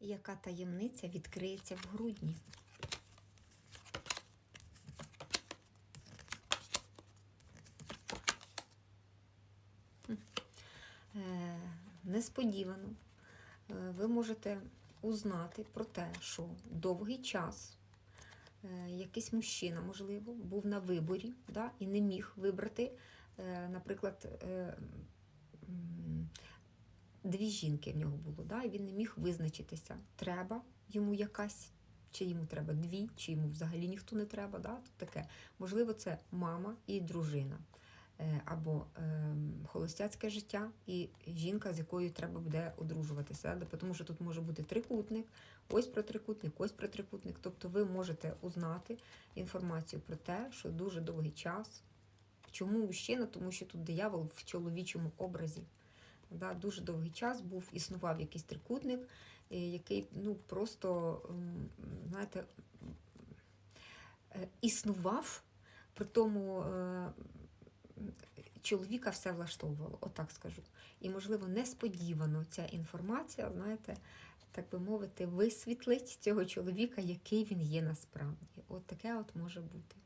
Яка таємниця відкриється в грудні? Е, Несподівано е, ви можете узнати про те, що довгий час е, якийсь мужчина, можливо, був на виборі да, і не міг вибрати, наприклад, дві жінки в нього було, да, і він не міг визначитися, треба йому якась, чи йому треба дві, чи йому взагалі ніхто не треба. Да, тут таке. Можливо, це мама і дружина. Е, Або е, холостяцьке життя і жінка, з якою треба буде одружуватися. Да? Тому що тут може бути трикутник, ось про трикутник, ось про трикутник. Тобто ви можете узнати інформацію про те, що дуже довгий час. Чому мужчина? Тому що тут диявол в чоловічому образі. Да, дуже довгий час був, існував якийсь трикутник, е, який ну, просто, знаєте, е, існував, при тому е, чоловіка все влаштовувало, отак скажу. І, можливо, несподівано ця інформація, знаєте, так би мовити, висвітлить цього чоловіка, який він є насправді. От таке от може бути.